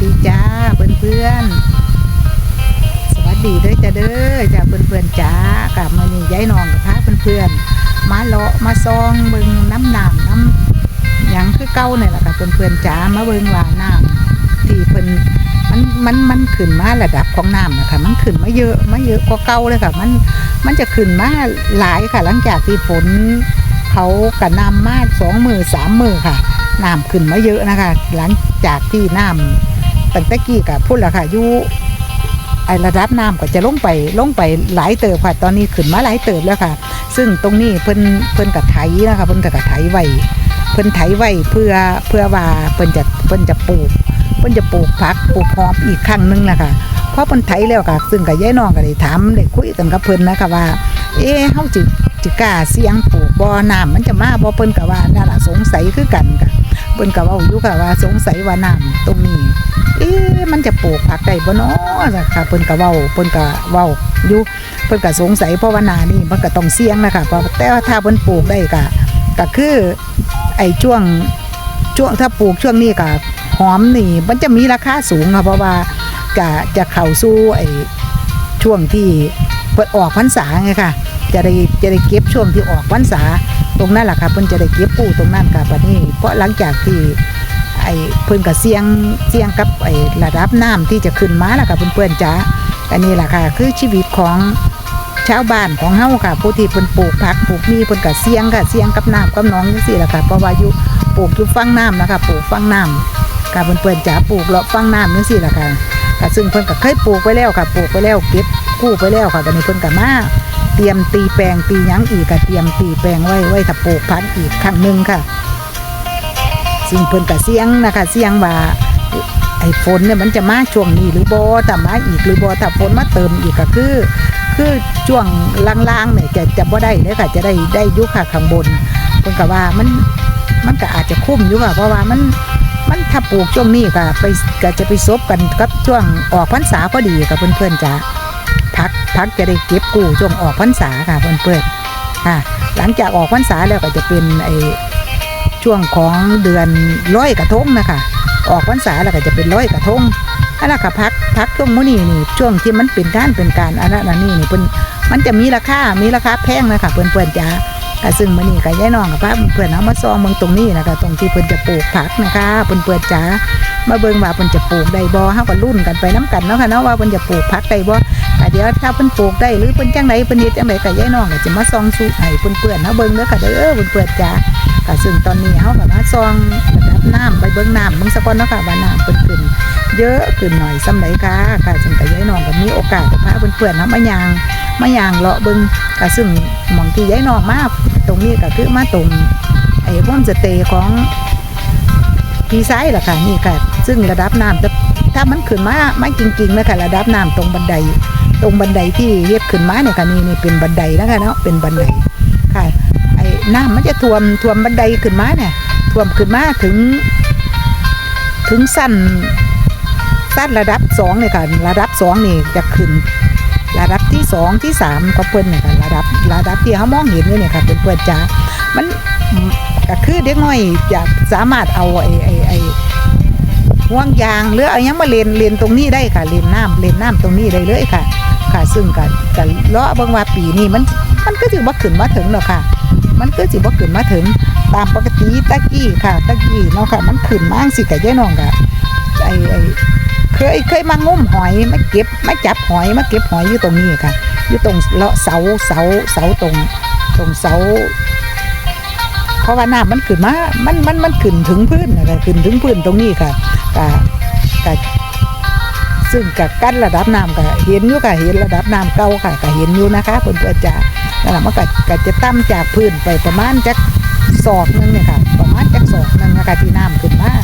ดีจ้าเพื่อนเพื่อนสวัสดีเด้อจ้าเด้อจ้าเพื่อนเพื่อนจ้ากลับมานี่ย้ายนองกับพาเพื่อนเพื่อนมาเลาะมาซองเบิงน้ำหน้ำน้ำหยังคือเก่าเนี่ยแหละค่ะเพื่อนเพื่อนจ้ามาเบิงว่าน้ำที่เพิ่นมันมันมันขึ้นมาระดับของน้ำนะคะมันขึ้นมาเยอะมาเยอะกว่าเก่าเลยค่ะ มันมันจะขึ้นมาหลายค่ะ หลังจากที่ฝนเขากระนำมาสองมือสามมือค่ะน้ำขึ้นมาเยอะนะคะ หลังจากที่น้ำ ตั้งแต่กี้กับพูดแล้วค่ะอยู่ไอระดับน้ำก็จะลงไปลงไปหลายเติบค่ะ ตอนนี้ขึ้นมาหลายเติบแล้วค่ะ ซึ่งตรงนี้เพิ่นเพิ่นกับไถนะคะเพิ่นกับไถไว้เพิ่นไถไว้เพื่อเพื่อว่าเพิ่นจะเพิ่นจะปลูก เพิ่นจะปลูกผักปลูกหอมอีกครั้งหนึงแหละค่ะเพราะเพิ่นไถแล้วค่ะซึ่งกับยายน้องก็ได้ถามได้คุยกันกับเพิ่นนะคะว่า เอ๊เฮาจิจิกล้าเสี่ยงปลูกบ่อน้ำมันจะมาบ่เพิ่นก็ว่านั่นล่ะสงสัยคือกันค่ะเพิ่นก็เว้าอยู่ค่ะว่าสงสัยว่าน้ำตรงนี้ เอ๊ะมันจะปลูกผักได้บ่เนาะจ้ะค่ะเพิ่นก็เว้าเพิ่นก็เว้าอยู่เพิ่นก็สงสัยเพราะว่านานี่มันก็ต้องเสี่ยงนะคะเพราะแต่ว่าถ้าเพิ่นปลูกได้ก็ก็คือไอ้ช่วงช่วงถ้าปลูกช่วงนี้ก็หอมนี่มันจะมีราคาสูงค่ะเพราะว่าก็จะเข้าสู่ไอ้ช่วงที่เปิดออกพรรษาไงค่ะ จะได้จะได้เก็บช่วงที่ออกพรรษาตรงนั้นแหละค่ะเพิ่นจะได้เก็บปูตรงนั้นค่ะบัดนี้ เพราะหลังจากที่ ไอ้เพิ่นก็เสียงเสียงกับไอ้ระดับน้ำที่จะขึ้นมาล้วค่ะเพื่อนๆจ๋าอันนี้แหละค่ะ คือชีวิตของชาวบ้านของเฮาค่ะผู้ที่เพิ่นปลูกผักปลูกมีเพิ่นก็เสียงค่ะเสียงกับน้ำกับน้องจังซี่แหละค่ะเพราะว่าอยู่ปลูกอยู่ฝั่งน้ำนะคะปลูกฝั่งน้ำค่ะเพื่อนๆจ๋าปลูกเลาะฝั่งน้ำจังซี่แหละค่ะค่ะซึ่งเพิ่นก็เคยปลูกไปแล้วค่ะปลูกไปแล้วเก็บกู้ไปแล้วค่ะบัดนี้เพิ่นก็มาเตรียมตีแปลงตียังอีกก็เตรียมตีแปลงไว้ไว้ถ้าปลูกพันอีกครั้งหนึ่งค่ะ ซึ่งเพิ่นก็เสียงนะคะเสียงว่าไอ้ฝนเนี่ยมันจะมาช่วงนี้หรือบ่ถ้ามาอีกหรือบ่ถ้าฝนมาเติมอีกก็คือ คือช่วงล่างๆเนี่ยจะจะบ่ได้เลยค่ะจะได้ได้ยุค่ะข้างบนเพิ่นก็ว่ามันมันก็อาจจะคุ้มอยู่ค่ะเพราะว่ามันมันถ้าปลูกช่วงนี้ก็ไปก็จะไปซบกันกับช่วงออกพรรษาพอดีกับเพื่อนๆจ้าพักพักจะได้เก็บกู้ช่วงออกพรรษาค่ะเพื่อนเพื่อนๆค่ะ หลังจากออกพรรษาแล้วก็จะเป็นไอ ช่วงของเดือนร้อยกระทงนะคะ ออกพรรษาแล้วก็จะเป็นร้อยกระทงอันนั้นก็พักพักช่วงมื้อนี้นี่ช่วงที่มันเป็นการเป็นการอันนั้นนี่นี่เพิ่นมันจะมีราคา มีราคาแพงนะคะเพื่นเพื่อนๆจ้า ก็ซึ่งมื้อนี้ก็ยายน้องกับพาเพื่อนเอามาซองเมืองตรงนี้นะคะตรงที่เพิ่นจะปลูกผักนะคะเพื่อนเพื่อนจ้ามาเบิ่งว่าเพิ่นจะปลูกได้บ่เฮาก็รุ่นกันไปน้กันเนาะค่ะเนาะว่าเพิ่นจะปลูกผักได้บ่ก็เดี๋ยวถ้าเพิ่นปลูกได้หรือเพิ่นจังไดเพิ่นเฮ็ดจังไดก็ยายน้องก็จะมาส่องสู่ให้เพิ่นเปื้อนเฮาเบิ่งเด้อค่ะเด้อเพิ่นเปื้อนจ้าก็ซึ่งตอนนี้เฮาก็มาส่องระดับน้ำไปเบิ่งน้ำเบิ่งซะก่อนเนาะค่ะว่าน้ำเพิ่นขึ้น เยอะขึ้นหน่อยซ้ำใดค่ะค่ะซึ่งก็ยายน้องก็มีโอกาสจะพาเพิ่นเปื้อนๆเฮามายางมายางเลาะเบิ่งก็ซึ่งหมองที่ยายน้องมาตรงนี้ก็คือมาตรงไอ้โฮมสเตย์ของพี่ซ้ายล่ะค่ะนี่ค่ะ ซึ่งระดับน้ำจะถ้ามันขึ้นมาไม่จริงๆนะคะระดับน้ำตรงบันได ตรงบันไดที่เฮ็ดขึ้นมาเนี่ยค่ะนี่นี่เป็นบันไดนะคะเนาะเป็นบันไดค่ะไอ้น้ำมันจะท่วมท่วมบันไดขึ้นมาเนี่ยท่วมขึ้นมาถึง ถึงสั้น สั้นระดับสองเนี่ยค่ะระดับสองนี่จะขึ้น ระดับที่สองที่สามก็เพิ่นเนี่ยค่ะระดับระดับที่เขามองเห็นอยู่เนี่ยค่ะเป็นเพิ่อนจ้ามันก็คือเด็กน้อยอยากสามารถเอาไอ้ไอ้ไอ้ห่วงยางหรือเอาหยังมาเลนเลนตรงนี้ได้ค่ะเลนน้ำเลนน้ำตรงนี้ได้เลยค่ะ ค่ะซึ่งกันกันเลาะเบิ่งว่าปีนี้มันมันก็สิบ่ขึ้นมาถึงหรอกค่ะ มันก็สิบ่ขึ้นมาถึงตามปกติตะกี้ค่ะตะกี้เนาะค่ะ มันขึ้นมาจังสิกะยายน้องกะไอ้ไอ้ เคยเคยมางมหอยมาเก็บมาจับหอยมาเก็บหอยอยู่ตรงนี้ค่ะ อยู่ตรงเลาะเสาเสาเสาตรงตรงเสาเพราะว่าน้ำมันขึ้นมา มันมันมันขึ้นถึงพื้นนะคะขึ้นถึงพื้นตรงนี้ค่ะกะกะซึ่งกับกั้นระดับน้ำก็เห็นอยู่ค่ะเห็นระดับน้ำเก่าค่ะก็เห็นอยู่นะคะเพื่อนเพื่อนจ้านั่นแหละมันก็ก็จะต่ำจากพื้นไปประมาณจักศอกนึงเนี่ยค่ะ ประมาณจักศอกนึงนะคะที่น้ำขึ้นมาก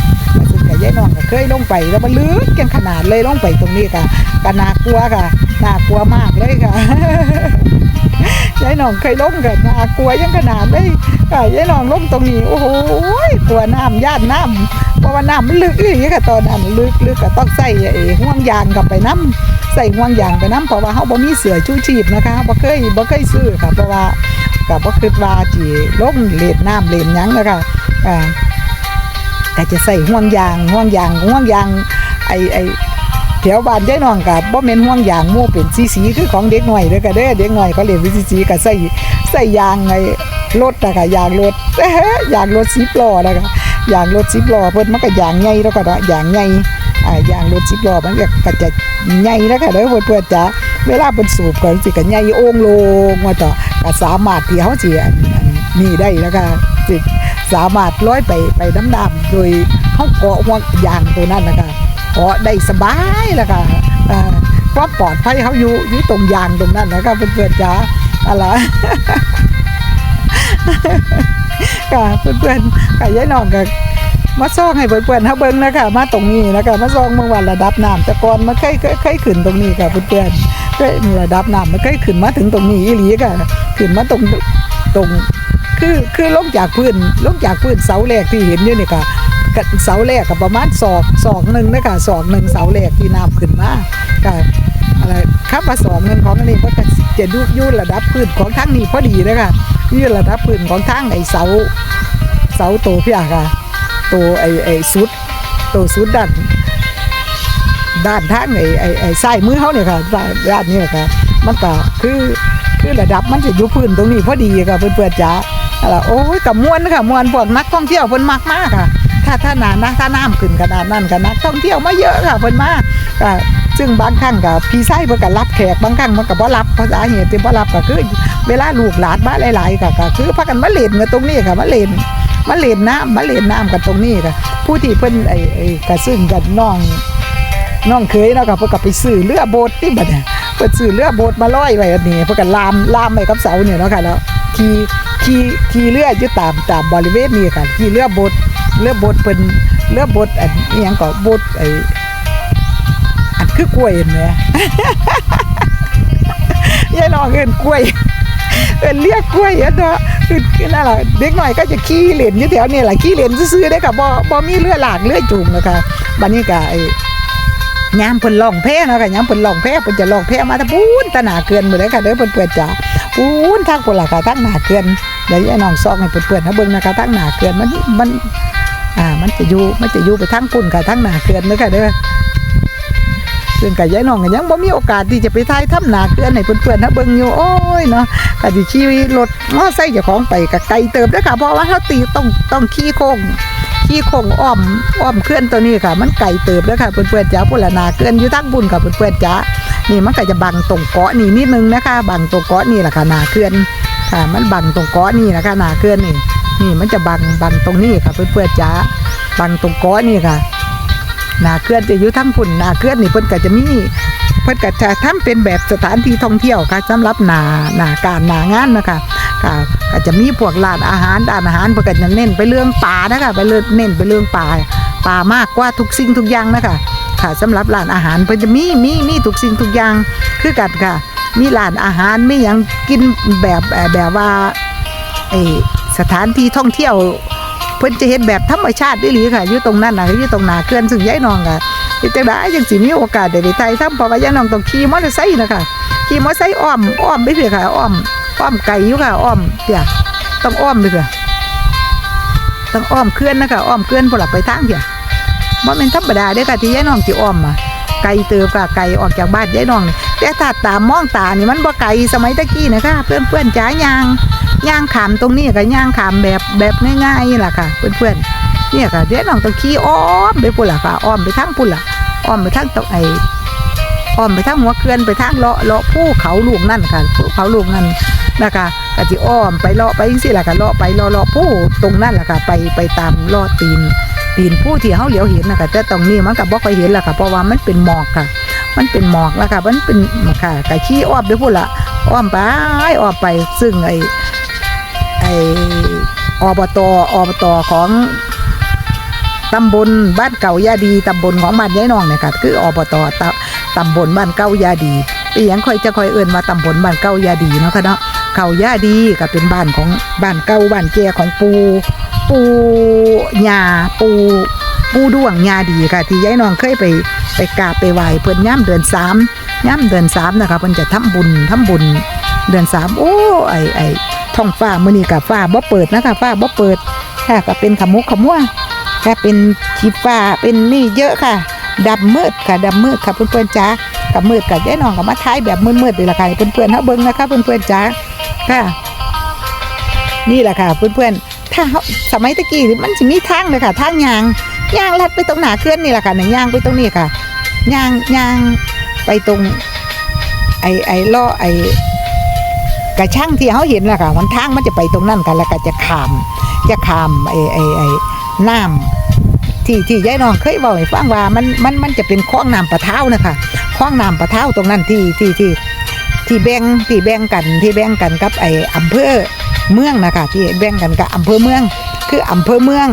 ยายน้องก็เคยลงไปแล้วมันลึกกันขนาดเลยลงไปตรงนี้ค่ะก็น่ากลัวค่ะน่ากลัวมากเลยค่ะยายน้องเคยลงกันน่ากลัวยังขนาดเลยค่ะยายน้องลงตรงนี้ โอ้โหตัวน้ำย่านน้ำเพราะว่าน้ำมันลึกอีกค่ะตอนนั้นลึกลึกก็ต้องใส่ห่วงยางกับไปน้ำใส่ห่วงยางไปน้ำเพราะว่าเขาบ่มีเสือชูชีพนะคะบ่เคยบ่เคยซื้อค่ะเพราะว่าก็บ่คิดว่าจีลงเลนน้ำเลนยังนะคะอ่า ก็จะใส่ห่วงยางห่วงยางห่วงยางไอไอแถวบ้านยายน้องกับบ่แม่นห่วงยางมู่เป็นสีสีคือของเด็กหน้อยเด้อก็เด้อเด็กหน้อยเขาเรียนเป็นสีสีก็ใส่ใส่ยางไอรถอะคะยางรถยางรถ10ล้อนะคะยางรถ10ล้อเพิ่นมันก็ยางใหญ่แล้วก็เนาะยางใหญ่อ่ายางรถ10ล้อมันก็ก็จะใหญ่นะคะเด้อเพื่อนๆจ๋าเวลาเพิ่นสูบก็สิก็ใหญ่โอ่งลงว่าต่อก็สามารถที่เฮาสิอันอันนี่ได้แล้วก็สิ สามารถลอยไปไปน้ำน้ำโดยเฮาเกาะหัวยางตัวนั้นนะคะเกาะได้สบายแล้วค่ะเอ่อความปลอดภัยเขาอยู่อยู่ตรงยางตรงนั้นนะครับเพื่อนๆจ้าอะไรค่ะเพื่อนๆค่ะยายน้องก็มาซ่องให้เพื่อนๆเขาเบิ่งนะคะมาตรงนี้นะคะมาซ่องเมื่อวันระดับน้ำแต่ก่อนมันเคยเคยเคยขึ้นตรงนี้ค่ะเพื่อนๆเคยระดับน้ำมันเคยขึ้นมาถึงตรงนี้อีหลีค่ะขึ้นมาตรงตรง คือคือลงจากพื้นลงจากพื้นเสาแรกที่เห็นอยู่นี่ค่ะกับเสาแรกกับประมาณศอกศอกหนึ่งนะคะศอกหนึ่งเสาแรกที่น้ำขึ้นมาค่ะอะไรคำว่าศอกหนึ่งของอันนี้ก็จะจะอยุ่ยุ่ระดับพื้นของทั้งนี้พอดีนะคะยุ่ระดับพื้นของทั้งไอเสาเสาโตพี่อะค่ะโตไอไอสุดโตสุดด้านด้านทางไอไอไอซ้มือเขาเนี่ยค่ะด้านด้านนี้แหละค่ะมันก็คือคือระดับมันจะอยู่พื้นตรงนี้พอดีค่ะเพื่อนๆจ๋า อะไรโอ้ยกับมวนค่ะมวนพวกนักท่องเที่ยวเพิ่นมากมากค่ะ ถ้าถ้านานะถ้าน้ำขึ้นขนาดนั้นก็นักท่องเที่ยวมาเยอะค่ะเพิ่นมาก็ซึ่งบางครั้งก็พี่ไส้เพิ่นก็รับแขกบางครั้งมันก็บ่รับภาษาเหตุที่บ่รับก็คือ เวลาลูกหลานมาหลายๆก็ก็คือพากันมาเล่นกันตรงนี้ค่ะมาเล่นมาเล่นน้ำมาเล่นน้ำกันตรงนี้ค่ะผู้ที่เพิ่นไอ้ไอ้ก็ซึ่งกันน้องน้องเคยเนาะก็เพิ่นก็ไปซื้อเรือโบ๊ทที่บัดเนี่ยเพิ่นซื้อเรือโบ๊ทมาลอยไว้อันนี้เพิ่นก็ลามลามไว้กับเสาเนี่ยเนาะค่ะแล้ว ขี่ขี่ขี่เรืออยู่ตามตามบริเวณนี้ค่ะขี่เรือบดเรือบดเป็นเรือบดอันอหยังก็บดไออันคือกล้วยเห็นไหมยายน้องเอินกล้วยเอินเรียกกล้วยเนาะคือคือนั่นแหละเด็กหน่อยก็จะขี่เล่นอยู่แถวนี้แหละขี่เล่นซื่อได้ค่ะบ่บ่มีเรือหลากเรือจูงนะคะบัดนี้ก็ไอยามเพิ่นล่องแพเนาะค่ะยามเพิ่นล่องแพเพิ่นจะล่องแพมาตะปูนตะหนาเกินหมดเลยค่ะเด้อเพิ่นเปิดจ้า ปูนทางคนละค่ะทางหนาเกลือนเดี๋ยวยายน้องซอกให้เปื่อนๆนะเบิ่งนะคะทางหนาเกลือนมันมันอ่ามันจะอยู่มันจะอยู่ไปทางปุ่นค่ะทางหนาเกลือนเด้อค่ะเด้อซึ่งกับยายน้องก็ยังบ่มีโอกาสที่จะไปถ่ายทำหนาเกลือนให้เพื่อนๆนะเบิ่งอยู่โอ้ยเนาะก็สิขี่รถมอไซค์เจ้าของไปก็ไกลเติบเด้อค่ะเพราะว่าเฮาตีต้องต้องขี่โค้งขี่โค้งอ้อมอ้อมเคลื่อนตัวนี้ค่ะ มันไกลเติบเด้อค่ะเพื่อนๆจ๋าพุ่นละหนาเกลือนอยู่ทางบุญค่ะเพื่อนๆจ๋า นี่มันก็จะบังตรงเกาะนี่นิดนึงนะคะ บังตรงเกาะนี่แหละค่ะนาเคลื่อนค่ะ มันบังตรงเกาะนี่นะคะนาเคลื่อนนี่ นี่มันจะบังบังตรงนี้ค่ะเพื่อนๆจ้าบังตรงเกาะนี่ค่ะนาเคลื่อนจะอยู่ทั้งฝุ่นนาเคลื่อนนี่เพิ่นก็จะมีเพิ่นก็จะทำเป็นแบบสถานที่ท่องเที่ยวค่ะสำหรับหนาหนาการหนางานนะคะค่ะก็จะมีพวกร้านอาหารร้านอาหารเพิ่นก็จะเน้นไปเรื่องป่านะคะไปเรื่องเน้นไปเรื่องป่าป่ามากกว่าทุกสิ่งทุกอย่างนะคะ ค่ะสำหรับร้านอาหารเพิ่นจะมีมีมีทุกสิ่งทุกอย่างคือกันค่ะ มีร้านอาหารมีหยังกินแบบแบบว่าเอสถานที่ท่องเที่ยว เพิ่นจะเห็นแบบธรรมชาติอีหลีค่ะอยู่ตรงนั้นนะอยู่ตรงหนาเขื่อนซึ่งยายน้องอะเฮ็ดจังได๋จังสิมีโอกาสได้ไปไทยทำเพราะว่ายายน้องต้องขี่มอเตอร์ไซค์นะคะขี่มอเตอร์ไซค์อ้อมอ้อมไปเรื่อยค่ะอ้อมอ้อมไกลอยู่ค่ะอ้อมเดี๋ยต้องอ้อมไปเรื่อยต้องอ้อมเขื่อนนะคะอ้อมเขื่อนพุ่นล่ะไปทางเดีย บ่แม่นธรรมดาเด้อค่ะที่ยายน้องสิอ้อมมาไกลเติบค่ะไกลออกจากบ้านยายน้องนี่แต่ถ้าตามมองตานี่มันบ่ไกลสมัยตะกี้นะคะเพื่อนๆจ๋ายางย่างขามตรงนี้ก็ย่างขามแบบแบบง่ายๆล่ะค่ะ เพื่อนๆเนี่ยค่ะยายน้องต้องขี่อ้อมไปพุ่นล่ะค่ะอ้อมไปทางพุ่นล่ะอ้อมไปทางตะไออ้อมไปทางหัวเขื่อนไปทางเลาะเลาะภูเขาลูกนั่นค่ะภูเขาลูกนั่นนะคะก็สิอ้อมไปเลาะไปจังซี่ล่ะค่ะเลาะไปเลาะเลาะภูตรงนั่นล่ะค่ะ ไปไปตามเลาะตีน ปีนผู้ที่เขาเหลียวเห็นนะคะแต่ตรงนี้มันก็บ่ค่อยเห็นและค่ะเพราะว่ามันเป็นหมอกค่ะ มันเป็นหมอกแล้วค่ะมันเป็นค่ะกะขี้อ้อมด้วยพูดละอ้อมไปอ้อมไปซึ่งไอไออบตอบตของตำบลบ้านเก่ายาดีตำบลของบ้านยายนองเนี่ยค่ะคืออบตตตำบลบ้านเก่ายาดีเปียงคอยจะคอยเอื่นมาตำบลบ้านเก่ายาดีเนาะค่ะเนาะเก่ายาดีก็เป็นบ้านของบ้านเก่าบ้านแก่ของปู ปูยาปูปูดวงยาดีค่ะ ที่ยายน้องเคยไปไปกราบไปไหว้เพิ่นย่ำเดือนสามย่ำเดือนสามนะคะเพิ่นจะทำบุญทำบุญเดือนสามโอ้ไอไอท้องฟ้ามื้อนี้กับฟ้าบ่เปิดนะคะฟ้าบ่เปิดค่ะก็เป็นขมุกขมัวค่ะเป็นขีฟ้าเป็นนี่เยอะค่ะดำมืดค่ะดำมืดค่ะเพื่อนๆจ้ากับมืดกับยายน้องกับมาท้ายแบบมืดๆนี่แหละค่ะให้เพื่อนๆเฮาเบิ่งนะคะเพื่อนๆจ้าค่ะ นี่แหละค่ะเพื่อนๆ ถ้าสมัยตะกี้มันสิมีทางเลยค่ะทางยางยางลัดไปตรงหนาเคลื่อนนี่แหละค่ะเนี่ยยางไปตรงนี้ค่ะยางยางไปตรง ไอไอล้อไอกระช่างที่เขาเห็นแหละค่ะมันทางมันจะไปตรงนั้นกันแล้วก็จะขาม จะขามไอไอไอน้ำที่ที่ยายน้องเคยบอกให้ฟังว่ามันมันมันจะเป็นคลองน้ำปะเท้านะคะคลองน้ำปะเท้าตรงนั้นที่ที่ที่ที่แบ่งที่แบ่งกันที่แบ่งกันกับไออำเภอ เมืองนะคะที่แบ่งกันกับอำเภอเมือง คืออำเภอเมือง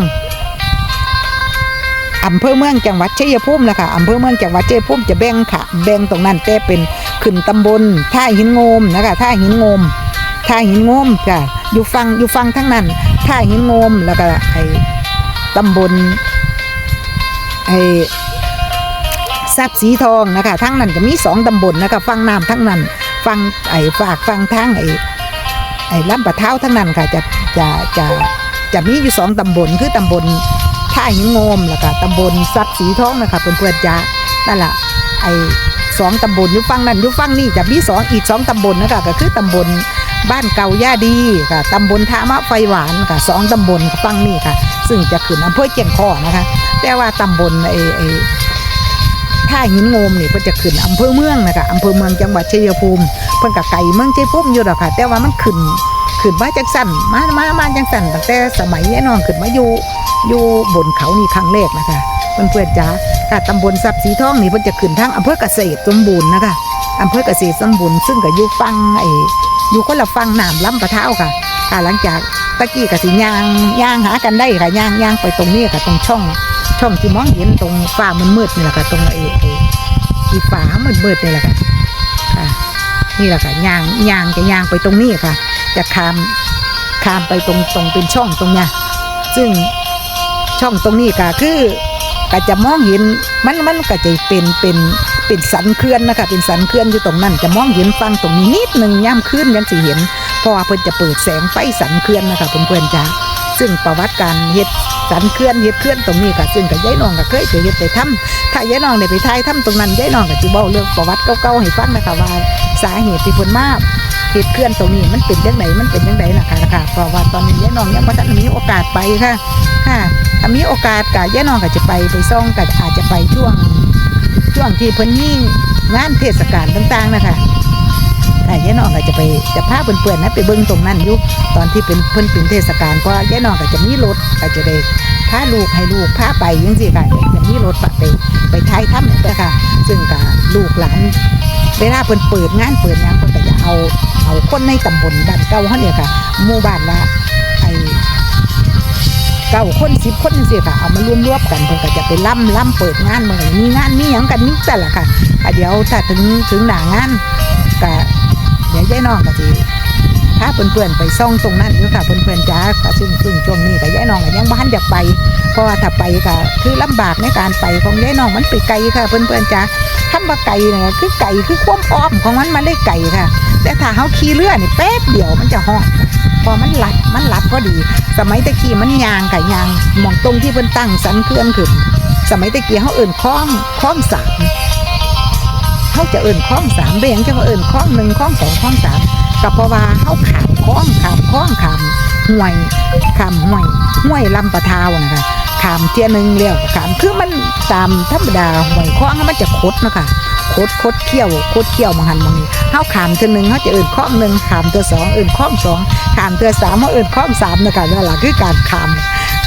อำเภอเมืองจังหวัดชัยภูมินะคะอำเภอเมืองจังหวัดชัยภูมิจะแบ่งค่ะ แบ่งตรงนั้นแต่เป็นขึ้นตำบลท่าหินโงมนะคะท่าหินโงมท่าหินโงมค่ะอยู่ฟังอยู่ฟังทั้งนั้นท่าหินโงมแล้วก็ไอ้ตำบลไอ้ทรัพย์สีทองนะคะทั้งนั้นจะมีสองตำบลนะคะฟังน้ำทั้งนั้นฟังไอ้ฝากฟังทางไอ้ ไอ้ลำปะเท้าทั้งนั้นค่ะจะจะจะจะมีอยู่สองตำบลคือตำบลท่าหินโงมแล้วก็ตำบลทรัพย์สีทองนะคะเพื่อนๆจ้านั่นแหละไอ้สองตำบลยู่ฟังนั้นยู่ฟังนี่จะมีสองอีกสองตำบลนะคะก็คือตำบลบ้านเก่าย่าดีค่ะตำบลท่ามะไฟหวานค่ะสองตำบลฟังนี่ค่ะ ซึ่งจะขึ้นอำเภอเจียงคอนะคะ แต่ว่าตำบลไอ้ไอ้ ท่าหินโงมนี่เพิ่นจะขึ้นอำเภอเมืองนะคะอำเภอเมืองจังหวัดชัยภูมิเพิ่นกับไก่เมืองชัยภูมิอยู่ดอกค่ะแต่ว่ามันขึ้นขึ้นมาจังสั่นมามามาจังสั่นตั้งแต่สมัยยายน้องขึ้นมาอยู่อยู่บนเขานี่ครั้งแรกนะคะเพื่อนเพื่อนจ้าค่ะตำบลทรัพย์สีทองนี่เพิ่นจะขึ้นทางอำเภอเกษตรสมบูรณ์นะคะอำเภอเกษตรสมบูรณ์ซึ่งก็อยู่ฟังไอ้อยู่คนละฟังน้ำล้ำปะเท้าค่ะค่ะหลังจากตะกี้กับสิยางยางหากันได้ค่ะยางยางไปตรงนี้ค่ะตรงช่อง ช่องที่มองเห็นตรงฟ้ามันมืดนี่แหละค่ะตรงไอ้ไอ้ที่ฟ้ามืดมืดนี่แหละค่ะค่ะ นี่แหละค่ะยางยางจะยางไปตรงนี้ค่ะ จะข้ามข้ามไปตรงตรงเป็นช่องตรงเนี้ยซึ่งช่องตรงนี้ก็คือก็จะมองเห็นมันมันก็จะเป็นเป็นเป็นสันเขื่อนนะคะเป็นสันเขื่อนอยู่ตรงนั้น จะมองเห็นฟังตรงนี้นิดหนึ่งย่ำขึ้นยังสิเห็นเพราะว่าเพิ่นจะเปิดแสงไฟสันเขื่อนนะคะเพื่อนๆจ้าซึ่งประวัติการเฮ็ด สันเขื่อนเฮ็ดเขื่อนตรงนี้ค่ะซึ่งกับยายน้องก็เคยไปเฮ็ดไปทำถ้ายายน้องได้ไปทายทำตรงนั้นยายน้องก็สิเว้าเรื่องประวัติเก่าๆให้ฟังนะคะว่าสาเหตุที่เพิ่นมาเฮ็ดเขื่อนตรงนี้มันเป็นจังไดมันเป็นจังไดนะคะนะคะเพราะว่าตอนนี้ยายน้องยังบ่ทันมีโอกาสไปค่ะค่ะถ้ามีโอกาสก็ยายน้องก็จะไปไปซ่องก็อาจจะไปช่วง ช่วงที่เพิ่นมีงานเทศกาลต่างๆนะคะ ค่ะยายน้องก็จะไปจะพาเพื่อนๆนะไปเบิ่งตรงนั้นอยู่ตอนที่เป็นเพิ่นเป็นเทศกาลเพราะยายน้องก็จะมีรถก็จะได้พาลูกให้ลูกพาไปจังซี่ค่ะจะมีรถไปไปถ่ายทำนี่ค่ะซึ่งก็ลูกหลานเวลาเพิ่นเปิดงานเปิดหยังเพิ่นก็จะเอาเอาคนในตำบลบ้านเก่าเฮาเนี่ยค่ะหมู่บ้านละไอเก้าคนสิบคนจังซี่ค่ะเอามารวมรวบกันเพิ่นก็จะไปล่ำล่ำเปิดงานเมื่อมีงานมีหยังกันอยุ่แต่ละค่ะอะเดี๋ยวถ้าถึงถึงหน้างานก็ เดี๋ยวยายน้องก็สิพาเพื่อนๆไปซ่องตรงนั้นอยู่ค่ะเพื่อนๆจ้าก็ซึ่งซึ่งช่วงนี้ก็ยายน้องก็ยังบ้านอยากไป เพราะว่าถ้าไปก็คือลำบากในการไปของยายน้องมันไปไกลค่ะเพื่อนๆจ้าคำว่าไกลเนี่ยคือไกลคือความอ้อมของมันมันได้ไกลค่ะ แต่ถ้าเขาขี่เรือนี่แป๊บเดียวมันจะหองพอมันหลัดมันหลัดพอดี สมัยตะกี้มันยางค่ยางมองตรงที่เพิ่นตั้งสันเคลื่อนขึ้น สมัยตะกี้เขาเอิ่นคล้องคล้องสาม เขาจะเอิ่นคล้องสามเบียงจะมาเอิ่นคล้องหนึ่งคล้องสองคล้องสามก็เพราะว่าเขาขามคล้องขามคล้องขามห่วยขามห่วยห่วยลำปะทาวนะคะขามเทียนึงเลี้ยวขามคือมันตามธรรมดาห่วยคล้องมันจะคดนะคะคดคดเขี้ยวคดเขี้ยวมังหันมังนี้เขาขามเทียหนึ่งเขาจะเอิ่นคล้องหนึ่งขามเทียสองเอิ่นคล้องสองขามเทียสามเขาเอิ่นคล้องสามนะคะนั่นแหละคือการขาม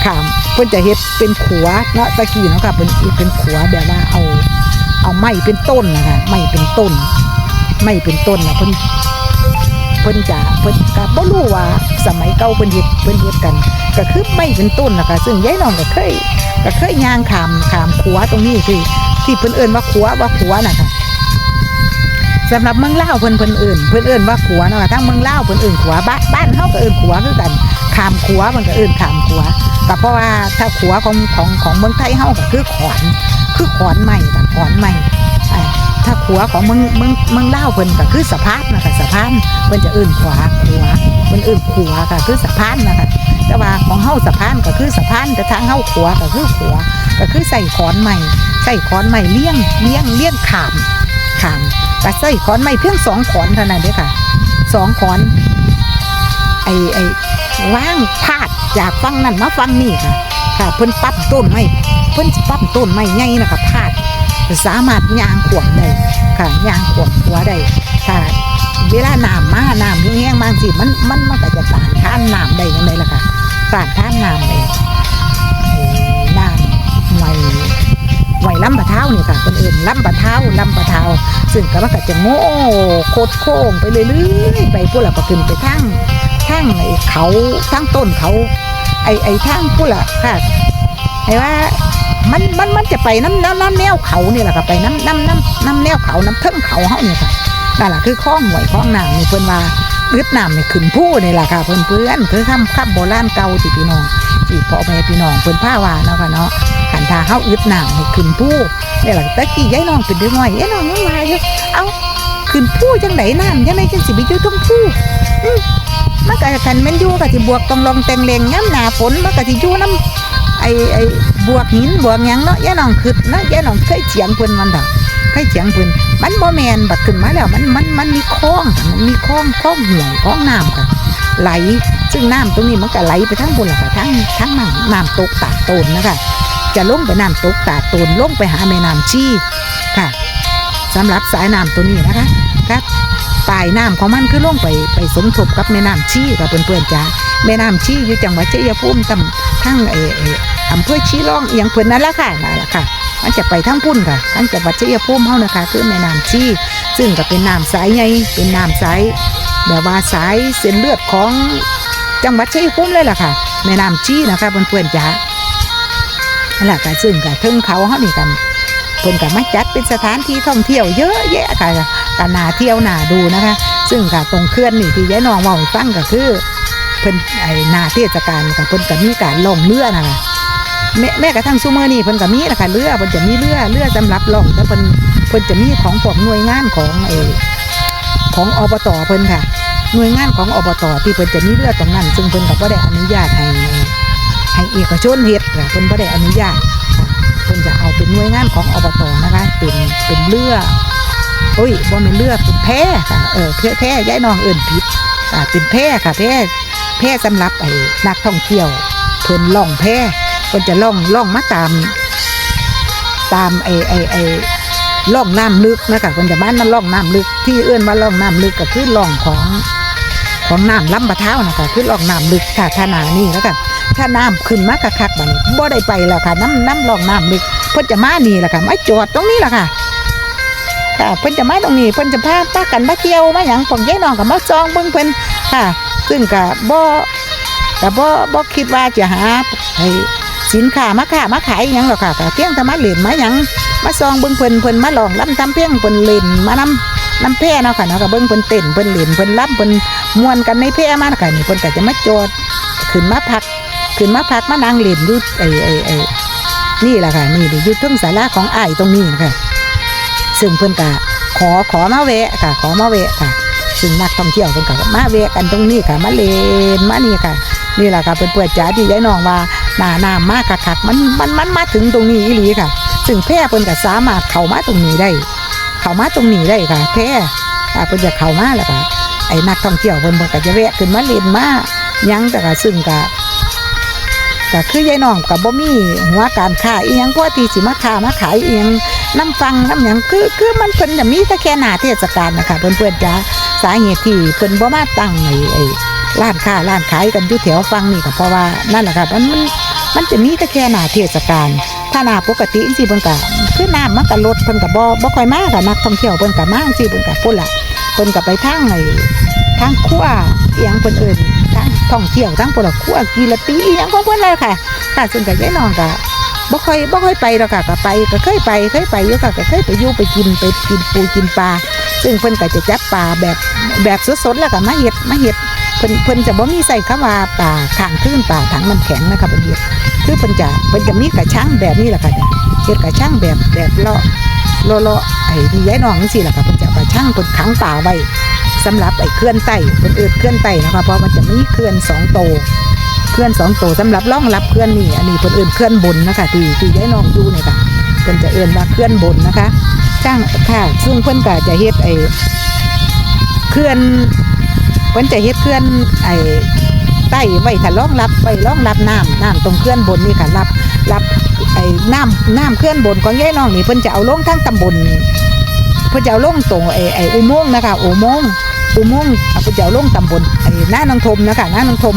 ขามเพิ่นจะเฮ็ดเป็นขัวเนาะตะกี้เนาะค่ะเป็นเป็นขัวแบบว่าเอา เอาไม้เป็นต้นนะคะไม้เป็นต้น ไม้เป็นต้นนะเพิ่นเพิ่นจะเพิ่นก็บ่รู้ว่าสมัยเก่าเพิ่นเฮ็ดเพิ่นเฮ็ดกัน ก็คือไม้เป็นต้นนะคะซึ่งยายน้องก็เคยก็เคยย่างขามขามขัวตรงนี้ที่ที่เพิ่นเอิ้นว่าขัวว่าขัวน่ะค่ะสำหรับเมืองลาวเพิ่นเพิ่นเอิ้นเพิ่นเอิ้นว่าขัวเนาะค่ะทั้งเมืองลาวเพิ่นเอิ้นขัวบ้านบ้านเฮาก็เอิ้นขัวคือกันขามขัวมันก็เอิ้นขามขัวก็เพราะว่าถ้าขัวของของของเมืองไทยเฮาก็คือขอน คือขอนไม้ค่ขอนไม้อ่าถ้าขัวของมืองมืองมืองลาเพิ่นก็คือสะพานนะคะสะพานเพิ่นจะเอื่นขวาขัวเพิ่นเอื่นขัวค่ะคือสะพานนะคะแต่ว่าของเฮาสะพานก็คือสะพานแต่ทางเฮาขัวก็คือขัวก็คือใส่ขอนไม้ใส่ขอนไม้เลี้ยงเลี้ยงเลี้ยงขามขามก็ใส่ขอนไม้เพียงสองขอนเท่านั้นเด้อค่ะสองขอนไอ้ไอ้ว่างพาดจากฟังนั่นมาฟังนี่ค่ะค่ะเพิ่นปรับต้นไม้ เพิ่นสิปรับต้นไม้ใหญ่นะคะพาดสามารถยางขวบได้ค่ะยางขวบหัวได้ค่ะเวลาน้ำมาน้ำแห้งๆมาสิมันมันมันก็จะต้านทานน้ำได้ยังไงล่ะค่ะต้านทานน้ำได้เอ่อน้ำไหวไหวลำปะเท้านี่ค่ะคนอื่นลำปะเท้าลำปะเท้าซึ่งก็มันก็จะโง่โคดโค้งไปเรื่อยๆไปพวกเราก็ขึ้นไปทั้งทั้งไอ้เขาทั้งต้นเขา ไอ้ไอ้ทางผู้ละค่ะไอ้ว่า มันมันมันจะไปน้ำน้ำน้ำแนวเขานี่แหละค่ะไปน้ำน้ำน้ำน้ำแนวเขาน้ำเทิงเขาเฮานี่ค่ะนั่นแหละคือข้องหวยข้องน้ำนี่เพิ่นว่าอึดน้ำนี่ขึ้นผู้นี่แหละค่ะเพิ่นเพื่อนคือคำคำโบราณเก่าที่พี่น้องที่พ่อแม่พี่น้องเพิ่นผ้าว่าเนาะค่ะเนาะขันทาเฮาอึดน้ำให้ขึ้นผู้นี่แหละตะกี้ยายน้องเป็นเด็กน้อยยายน้องยังว่าอยู่เอ้าขึ้นผู้จังไดน้ำจังไดจังสิไปอยู่ตรงผู้มันก็คันแม่นอยู่ก็สิบวกต้องลองแต่งเลงย้ำหนาฝนมันก็สิอยู่น้ำไอไอ บวกหินบวกหยังเนาะย่าน้องคิดนาะย่าน้องเคยเถียงเพิ่นมันดอกเคยเถียงเพิ่นมันบ่แมนบัดขึ้นมาแล้วมันมันมันมีคลองมันมีคลองคลองห่วยคลองน้ำค่ะไหลซึ่งน้ำตรงนี้มันก็ไหลไปทั้งบนล่ะค่ะทั้งทั้งน้ำน้ำตกตาดโตนนะคะจะลงไปน้ำตกตาดโตนลงไปหาแม่น้ำชี้ค่ะสำหรับสายน้ำตัวนี้นะคะก็ปลายน้ำของมันคือลงไปไปสมทบกับแม่น้ำชีกับเพื่อนๆจ้าแม่น้ำชี้อยู่จังหวัดเชัยงภูมิตำทั้งเอ อเอออำเภอชีร่องอหย่างเพื่อนนั่นละค่ะนั่นละค่ะมันจะไปทั้งพุ่นค่ะทั้งจังหวัดชัยภูมิเฮานะคะ คือแม่น้ำชีซึ่งก็เป็นน้ำสายใหญ่เป็นน้ำสายแบบว่าสายเส้นเลือดของจังหวัดชัยภูมิเลยล่ะค่ะแม่น้ำชีนะคะเพื่อนๆจ้านั่นแหละค่ะซึ่งก็เทิงเขาเฮานี่กันเพิ่นก็มาจัดเป็นสถานที่ท่องเที่ยวเยอะแยะค่ะก็น่าเที่ยวน่าดูนะคะ ซึ่งค่ะตรงเคลื่อนนี่ที่ยายน้องเว่าให้ฟังก็คือเพิ่นไอ้นาเทศกาลกับเพิ่นก็มีการล่องเรือนะคะ แม่แม่กระทั่งซูเมอร์นี่เพิ่นก็มีนะคะเรือเพิ่นจะมีเรือเรือสำหรับล่องแต่เพิ่นเพิ่นจะมีของพวกหน่วยงานของไอ้ของอบตเพิ่นค่ะ หน่วยงานของอบตที่เพิ่นจะมีเรือตรงนั้น ซึ่งเพิ่นก็บ่ได้อนุญาตให้ให้เอกชนเฮ็ดค่ะเพิ่นบ่ได้อนุญาตค่ะเพิ่นจะเอาเป็นหน่วยงานของอบตนะคะเป็นเป็นเรือโอ้ยบ่แม่นเรือเป็นแพค่ะเออแพแพย้ายน้องเอิ้นผิดอ่าเป็นแพร่ค่ะแพร่แพร่สำหรับไอ้นักท่องเที่ยวเพิ่นล่องแพร่ เพิ่นจะล่องล่องมาตาม ตามไอ้ไอ้ไอ้ล่องน้ำลึกนะคะเพิ่นจะมานั่นล่องน้ำลึก ที่เอื้อนว่าล่องน้ำลึกก็คือล่องของของน้ำลำบะเท้านะคะคือล่องน้ำลึกค่ะท่านานี่แล้วกันถ้าน้ำขึ้นมากคักบัดนี้บ่ได้ไปแล้วค่ะน้ำน้ำล่องน้ำลึกเพิ่นจะมานี่แหละค่ะมาจอดตรงนี้แหละค่ะค่ะเพิ่นจะมาตรงนี้เพิ่นจะพาป้ากันมาเที่ยวมาหยังพวกยายน้องก็มาซองเบิ่งเพิ่นค่ะ ซึ่งก็บ่ก็บ่บ่คิดว่าจะหาไอ้ สินค้ามาค้ามาขายยังหรอกค่ะเพียงแต่มาเล่นมายังมาซองเบิ่งเพิ่นเพิ่นมาลองลํทำเพลงเพิ่นเล่นมานำน้ำแพร่เนาะค่ะเนาะก็เบิ่งเพิ่นเต้นเพิ่นเล่นเพิ่นลํเพิ่นม่วนกันในแพร่มาค่ะนี่เพิ่นก็จะมาจอดขึ้นมาพักขึ้นมาพักมานั่งเล่นอยู่ไอ้ไอ้ไอ้นี่แหละค่ะนี่อยู่เทึงศาลาของอ้ายตรงนี้ค่ะ ซึ่งเพิ่นก็ขอขอมาแวะค่ะ ขอมาแวะค่ะซึ่งนักท่องเที่ยวเพิ่นก็มาแวะกันตรงนี้ค่ะมาเล่นมานี่ค่ะ นี่แหละค่ะเพิ่นเปิดจ๋าที่ยายน้องว่า หน้าน้ามากคักมันมันมันมาถึงตรงนี้อีหลีค่ะ ซึ่งแพร่เพิ่นก็สามารถเข้ามาตรงนี้ได้ เข้ามาตรงนี้ได้ค่ะ แพร่อ่าเพิ่นจะเข้ามาแล้วก็ไอ้นักท่องเที่ยวเพิ่นเพิ่นก็จะแวะขึ้นมาเล่นมายังแต่ก็ซึ่งก็ก็คือยายน้องก็บ่มีหัวการค้าอีหยังพอที่สิมาค้ามาขายอีหยังน้ำฟังน้ำหยังคือคือมันเพิ่นจะมีแต่แค่หน้าเทศกาลนะคะเพื่อนๆจ้าสาเหตุที่เพิ่นบ่มาตั้งไอ้ไอ้ร้านค้าร้านขายกันอยู่แถวฟังนี่ก็เพราะว่านั่นแหละค่ะมันมัน มันจะมีแต่แค่หน้าเทศกาลถ้าหน้าปกติจังๆเพิ่นก็คือน้ำมันก็ลดเพิ่นก็บ่บ่ค่อยมาค่ะนักท่องเที่ยวเพิ่นก็มาจังเพิ่นก็พุ่นละเพิ่นก็ไปทางไอ้ทางคั่วอียังเพิ่นเอิ้นทางท่องเที่ยวทางพุ่นละคั่วกีฬาตีอีหยังของเพิ่นเลยค่ะค่ะซึ่งก็ยายน้องก็บ่ค่อยบ่ค่อยไปหรอกค่ะก็ไปก็เคยไปเคยไปอยู่ค่ะก็เคยไปอยู่ไปกินไปกินปูกินปลาซึ่งเพิ่นก็จะจับปลาแบบแบบสดๆแล้วก็มาเฮ็ดมาเฮ็ด พิ่นเพิ่นจะบ่มีใส่คำว่าปลาข้างคลื่นปลาถังน้ำแข็งนะคะเพิ่นเฮ็ดคือเพิ่นจะเพิ่นจะมีกระชังแบบนี้แหละค่ะเนี่ยเฮ็ดกระชังแบบแบบเลาะเลาะไอ้ที่ย้ายน้องจังซี่แหละค่ะเพิ่นจะกระชังเพิ่นขังปลาไว้สำหรับไอ้เคลื่อนไต้เพิ่นเอิ้นเคลื่อนไต้นะคะเพราะมันจะมีเคลื่อนสองโตเคลื่อนสองตัวสำหรับรองรับเคลื่อนนี่อันนี้เพิ่นเอื่นเคลื่อนบนนะคะที่ที่ย้ายน้องอยู่เนี่ยค่ะเพิ่นจะเอิ้นว่าเขื่อนบนนะคะช่างค่ะซึ่งเพิ่นก็จะเฮ็ดไอ้เขื่อน เพิ่นจะเฮ็ดเขื่อนไอ้ใต้ไว้ถ้ารองรับไว้รองรับน้ำน้ำตรงเขื่อนบนนี่ค่ะรับรับไอ้น้ำน้ำเขื่อนบนของยายน้องนี่เพิ่นจะเอาลงทั้งตำบลเพิ่นจะเอาลงตรงไอ้ไอ้อุโมงค์นะคะอุโมงค์อุโมงค์เพิ่นจะเอาลงตำบลไอ้หน้านางทมนะคะหน้านางทม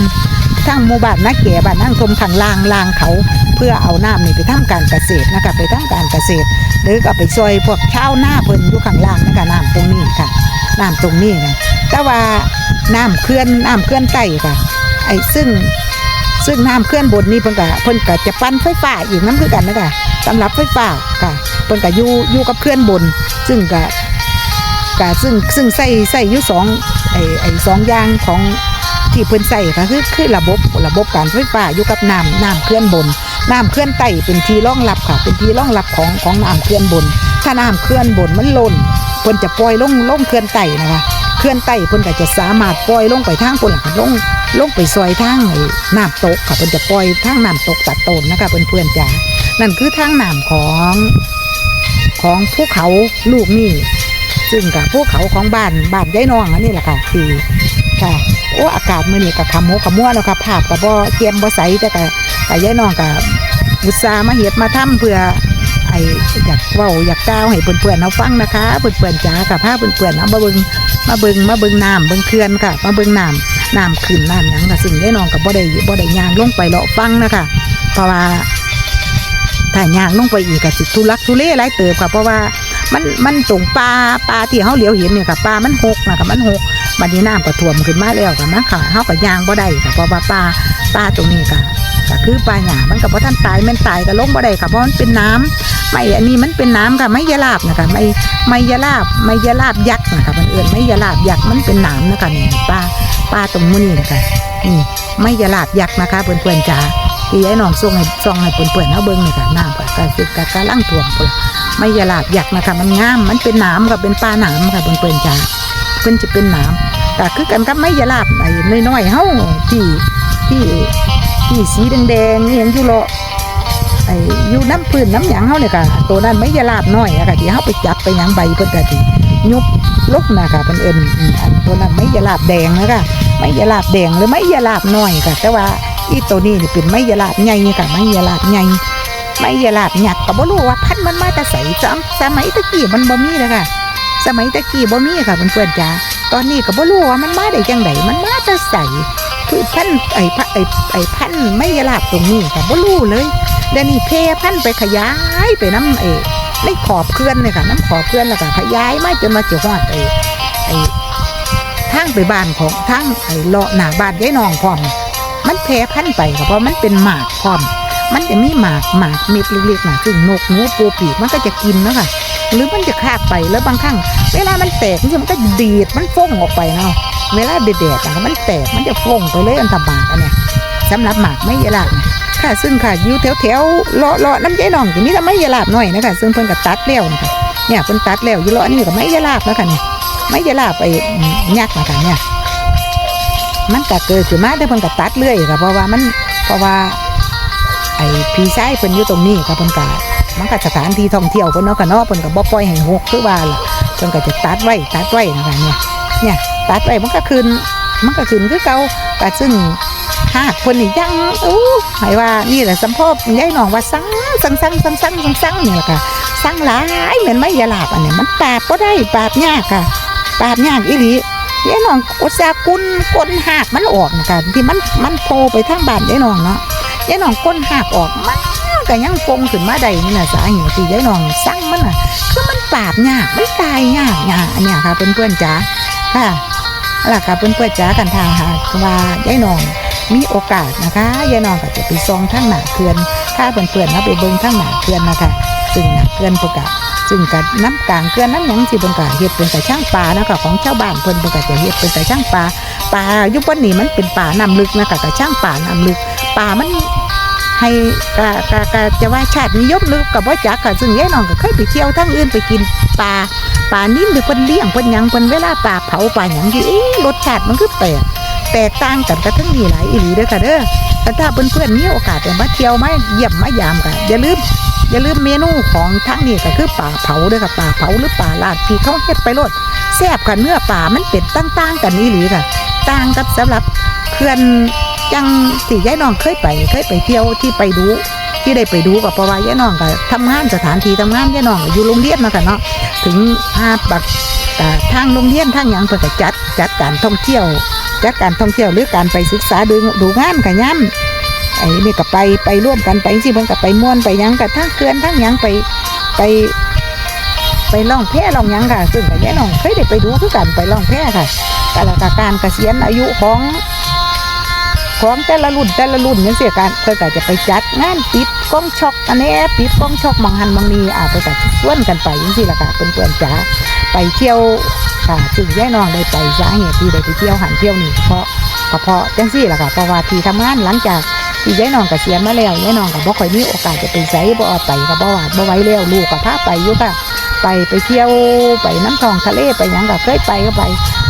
ทางหมู่บ้านนาแก่บ้านนั่งชมขังลางลางเขาเพื่อเอาน้ำนี่ไปทำการเกษตรนะคะไปทำการเกษตร หรือก็ไปช่วยพวกชาวนาเพิ่นอยู่ข้างล่างนะคะน้ำตรงนี้ค่ะน้ำตรงนี้นะแต่ว่า น้ำเคลื่อนน้ำเคลื่อนใต้ค่ะไอ้ซึ่งซึ่งน้ำเคลื่อนบนนี่เพิ่นก็เพิ่นก็จะปั้นไฟฟ้าอีกน้ำคือกันนะคะสำหรับไฟฟ้าค่ะเพิ่นก็อยู่อยู่กับเคลื่อนบน ซึ่งก็ก็ซึ่งซึ่งใส่ใส่อยู่สองไอ้ไอ้สองอย่างของที่เพิ่นใส่ก็คือคือระบบระบบการไฟฟ้าอยู่กับน้ำน้ำเคลื่อนบนน้ำเคลื่อนใต้เป็นทีร่องรับค่ะ เป็นทีร่องรับของของน้ำเคลื่อนบน ถ้าน้ำเคลื่อนบนมันล้นเพิ่นจะปล่อยลงลงเคลื่อนใต้นะคะ เคลื่อนใต้เพิ่นก็จะสามารถปล่อยลงไปทางพุ่นล่ะค่ะลงลงไปซอยทางไอ้น้ำตกค่ะเพิ่นจะปล่อยทางน้ำตกตัดโตนนะคะเพื่อนๆจ๋านั่นคือทางน้ำของของภูเขาลูกนี่ซึ่งกับภูเขาของบ้านบ้านยายน้องอันนี้แหละค่ะที่ค่ะโอ้อากาศมื้อนี้ก็ขำโมขมัวแล้วค่ะภาพก็บ่เตรียมบ่ใสแต่ก็ก็ยายน้องก็อุตส่าห์มาเฮ็ดมาทำเพื่อ ไอ้อยากเว้าอยากกล่าวให้เพื่อนๆเฮาฟังนะคะเพื่อนๆจ๋ากับพาเพื่อนๆเอามาเบิงมาเบิงมาเบิงน้ำเบิงเขื่อนค่ะ มาเบิงน้ำน้ำขึ้นน้ำหยังค่ะซึ่งยายน้องก็บ่ได้บ่ได้ยางลงไปเลาะฟังนะคะเพราะว่าถ้ายางลงไปอีกก็สิทุลักทุเลหลายเติบค่ะเพราะว่ามันมันตรงปลาปลาที่เฮาเหลียวเห็นเนี่ยค่ะปลามันหกนะค่ะมันหกบัดนี้น้ำก็ท่วมขึ้นมาแล้วก็มาค่ะเฮาก็ยางบ่ได้ค่ะเพราะว่าปลาปลาตรงนี้ก็ก็คือปลาหยามันก็บ่ทันตายม่นตายก็ลงบ่ได้ค่ะเพราะมันเป็นน้ำ ไม่อันนี้มันเป็นน้ำค่ะไม่ยะลาบนะคะไม่ไม่ยะลาบไม่ยะลาบยักษ์นะคะมันเอิ้นไม่ยะลาบยักษ์มันเป็นน้ำนะคะนี่ปลาปลาตรงมื้อนี้นะคะนี่ไม่ยะลาบยักษ์นะคะเพื่อนๆจ๋าที่ยายน้องส่งให้ส่องให้เพื่อนๆเฮาเบิ่งนี่ค่ะน้ำก็ก็สิก็กำลังท่วมพุ่นไม่ยะลาบยักษ์นะคะมันงามมันเป็นน้ำค่ะเป็นปลาน้ำค่ะเพื่อนๆจ๋าเพิ่นจะเป็นน้ำก็คือกันกับไม้ยาลาบไอ้น้อยๆเฮ้าที่ที่ที่สีแดงๆนี่ยังอยู่เลาะ ไอ้อยู่น้ำพื้นน้ำหยังเฮาเนี่ยค่ะตัวนั้นไม้ยาลาบน้อยอะค่ะที่เฮาไปจับไปหยังใบเพิ่นก็สิยุบลกนะค่ะเพิ่นเอิ้นอืมอันตัวนั้นไม้ยาลาบแดงนะคะไม้ยาลาบแดงหรือไม้ยาลาบน้อยค่ะ แต่ว่าอีตัวนี้นี่เป็นไม้ยาลาบใหญ่ค่ะไม้ยาลาบใหญ่ไม้ยาลาบหยักก็บ่รู้ว่าพันธุ์มันมาแต่ไสจำสมัยตะกี้มันบ่มีเลยค่ะ สมัยตะกี้บ่มีค่ะเพื่อนๆจ้าตอนนี้ก็บ่รู้ว่ามันมาได้จังไดมันมาแต่ใสคือพันธุ์ไอ้พะไอ้ไอ้พันธุ์ไม่ยาลาบตรงนี้ค่ะบ่รู้เลย แล้วนี่เพพันธ์ไปขยายไปน้ำไอ้ในขอบเขื่อนเลยค่ะ น้ำขอบเขื่อนแล้วก็ขยายมาจนมาเจะฮอดไอ้ไอ้ทางไปบ้านของทางไอ้เลาะหน้าบ้านยายน้องพร้อม มันแพร่พันธ์ไปค่ะเพราะมันเป็นหมากพร้อม มันจะมีหมากหมากเม็ดเล็กๆน่ะซึ่งนกหนูปูปีกมันก็จะกินนะค่ะหรือมันจะคาบไปแล้วบางครั้งเวลามันแตกนี่มันก็ดีดมันฟงออกไปเนาะเวลาแดดๆอะมันแตกมันจะฟงไปเลยอันตบากอันเนี้ยสำหรับหมากไม่ยาลาบนะ ค่ะซึ่งค่ะอยู่แถวแถวๆเลาะเลาะน้ำใจหนองที่นี่ทำไมยาลาบหน่อยนะคะซึ่งเพิ่นก็ตัดแล้วนะคะเนี่ยเพิ่นตัดแล้วอยู่เลาะนี่ก็ไม่ยาลาบแล้วค่ะเนี่ยไม่ยาลาบไปยักษ์นะคะเนี่ยมันก็เกิดขึ้นมาแต่เพิ่นก็ตัดเรื่อยค่ะเพราะว่ามันเพราะว่า ไอ้พี่ชายเพิ่นอยู่ตรงนี้ค่ะเพิ่นก็มันก็สถานที่ท่องเที่ยวเพิ่นเนาะค่ะเนาะเพิ่นก็บ่ปล่อยให้หกคือว่าล่ะเพิ่นก็จะตัดไว้ตัดไว้นะคะเนี่ยเนี่ยตัดไว้มันก็ขึ้นมันก็ขึ้นคือเก่าก็ซึ่ง หากเพิ่นนี่ยังอู้ให้ว่านี่แหละสัมพบยายน้องว่าสั่งสั่งสั่งสั่งสั่งสั่งสั่งนี่แหละค่ะสั่งหลายเหมือนไม่ยาลาบอันนี้มันปราบบ่ได้ปราบยากค่ะปราบยากอีหลียายน้องอุตส่ากุนก้นหากมันออกนะคะที่มันมันโผล่ไปทางบ้านยายน้องเนาะยายน้องก้นหักออกมันก็ยังปงขึ้นมาได้นี่นะสาเหตุที่ยายน้องสั่งมันน่ะคือมันปราบยากมันตายยากยากอันเนี้ยค่ะเพื่อนๆจ๋าค่ะเอาล่ะค่ะเพื่อนๆจ๋ากันทางหากว่ายายน้อง มีโอกาสนะคะยายน้องก็จะไปซองทั้งหนาเขื่อนถ้าเพื่อนๆนะไปเบิ่งทั้งหนาเขื่อนนะคะซึ่งหนาเขื่อนปกะซึ่งกับน้ำกลางเขื่อนน้ำหยังสิเพิ่นก็เฮ็ดเป็นแต่ช่างปลานะคะของชาวบ้านเพิ่นเพิ่นก็จะเฮ็ดเป็นแต่ช่างปลาปลายุควันนี้มันเป็นป่าน้ำลึกนะคะกับช่างป่าน้ำลึกป่ามันให้กะกะกะจะว่าชาตินิยมหรือกับว่าจักค่ะซึ่งยายน้องก็เคยไปเที่ยวทั้งอื่นไปกินปลาปลานิ่มหรือเพิ่นเลี้ยงเพิ่นยังเพิ่นเวลาปลาเผาปลาหยังที่รสชาติมันคือแปลก แตกต่างกันกับทั้งนี้หลายอีหลีเด้อค่ะเด้อแต่ถ้าเพื่อนๆมีโอกาสได้มาเที่ยวมาเยี่ยมมายามค่ะอย่าลืมอย่าลืมเมนูของทั้งนี้ก็คือป่าเผาเด้วยค่ะป่าเผาหรือป่าลาดพีเขาเฮ็ดไปโลดแซ่บค่ะเนื้อป่ามันเป็นต่างๆกันนี่หรือค่ะ ต่างกับสำหรับเพื่อนจังที่ยายน้องเคยไปเคยไปเที่ยวที่ไปดูที่ได้ไปดูกับเพระว่ายายน้องก็ทำงานสถานที่ทำงานยายน้องอยู่โรงเรียนมาค่ะเนาะถึงภาพแบบอ่าทางโรงเรียนทางหยังเพิ่นก็จัดจัดการท่องเที่ยว จัดการท่องเที่ยวหรือการไปศึกษาดูดูงานกันย่ำไอ้นี่ก็ไปไปร่วมกันไปสิเพิ่นก็ไปม่วนไปยังกับทั้งเกลือนทั้งยังไปไป ไปล่องแพล่องยังค่ะ ซึ่งกับยายน้องเคยได้ไปดูคือกันไปล่องแพค่ะแต่ละการเกษียณอายุของของแต่ละรุ่นแต่ละรุ่นเนี่ยเสียการเพื่อก็จะไปจัดงานปิดกล้องช็อกอันนี้ปิดกล้องช็อกมองหันมองนีอ่าเพื่อจะชวนกันไปยังสิละค่ะเพื่อนๆจ๋าไปเที่ยว ค่ะซึ่งยายน้องได้ไปสาเหตุที่ได้ไปเที่ยวหันเที่ยวนี่เพราะก็เพราะจังซี่แหละค่ะเพราะว่าที่ทำงานหลังจากที่ยายน้องเกษียณมาแล้วยายน้องก็บ่ค่อยมีโอกาสจะไปไสบ่เอไปก็บ่วาดบ่ไหวแล้วลูกก็พาไปอยู่ค่ะ ไปไปเที่ยวไปน้ำทองทะเลไปหยังก็เคยไปก็ไป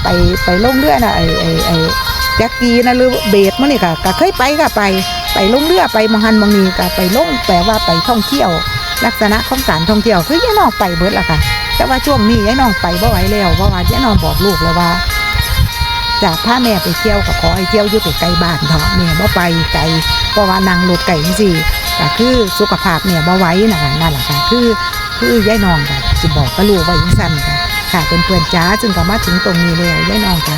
ไปไปลงเรือนะไอไอไอจักรีนะหรือเบสมั้งนี่ค่ะก็เคยไปก็ไปไปลงเรือไปมองหันมองนีก็ไปลงแปลว่าไปท่องเที่ยว ลักษณะของการท่องเที่ยวคือยายน้องไปเบิดละค่ะ แต่ว่าช่วงนี้ยายน้องไปบ่ไหวแล้วเพราะว่ายายน้องบอกลูกแล้วว่า จากพาแม่ไปเที่ยวก็ขอให้เที่ยวอยู่ไกลบ้านเถอะแม่บ่ไปไกลเพราะว่านั่งรถไกลจังซี่ก็คือสุขภาพแม่บ่ไหวนะคะนั่นแหละค่ะคือคือยายน้องค่ะจะบอกก็รู้ไว้ยังสั้นค่ะค่ะเพื่อนๆจ้าจึงก็มาถึงตรงนี้แล้วยายน้องค่ะ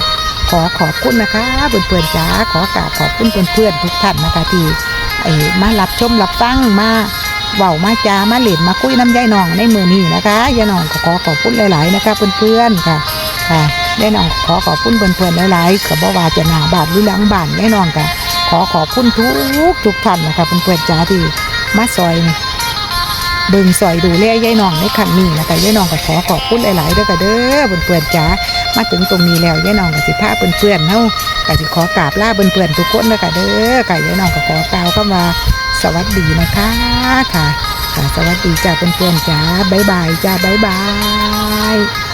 ขอขอบคุณนะคะเพื่อนๆจ้าขอกราบขอบคุณเพื่อนๆทุกท่านนะคะที่ไอ้มารับชมรับฟังมา เว้ามาจามาเล่นมาคุยน้ำยายน้องในมือนี้นะคะยายน้องขอขอบคุณหลาย ๆ นะคะเพื่อนๆค่ะค่ะยายน้องขอขอบคุณเพื่อนๆหลายๆก็บอกว่าจะหนาบานหรือหลังบานยายน้องค่ะขอขอบคุณทุกทุกท่านนะคะเพื่อนๆจ้าที่มาซอยเบิ่งซอยดูแลยายน้องในครั้งนี้นะคะยายน้องก็ขอขอบคุณหลายๆเด้อค่ะเด้อเพื่อนๆจ๋ามาถึงตรงนี้แล้วยายน้องก็สิพาเพื่อนๆเฮาก็สิขอกราบลาเพื่อนๆทุกคนเด้อค่ะเด้อค่ะยายน้องก็ขอกล่าวคำว่า สวัสดีนะคะค่ะค่ะ สวัสดีจ้าเพื่อนๆจ้าบ๊ายบายจ้าบ๊ายบาย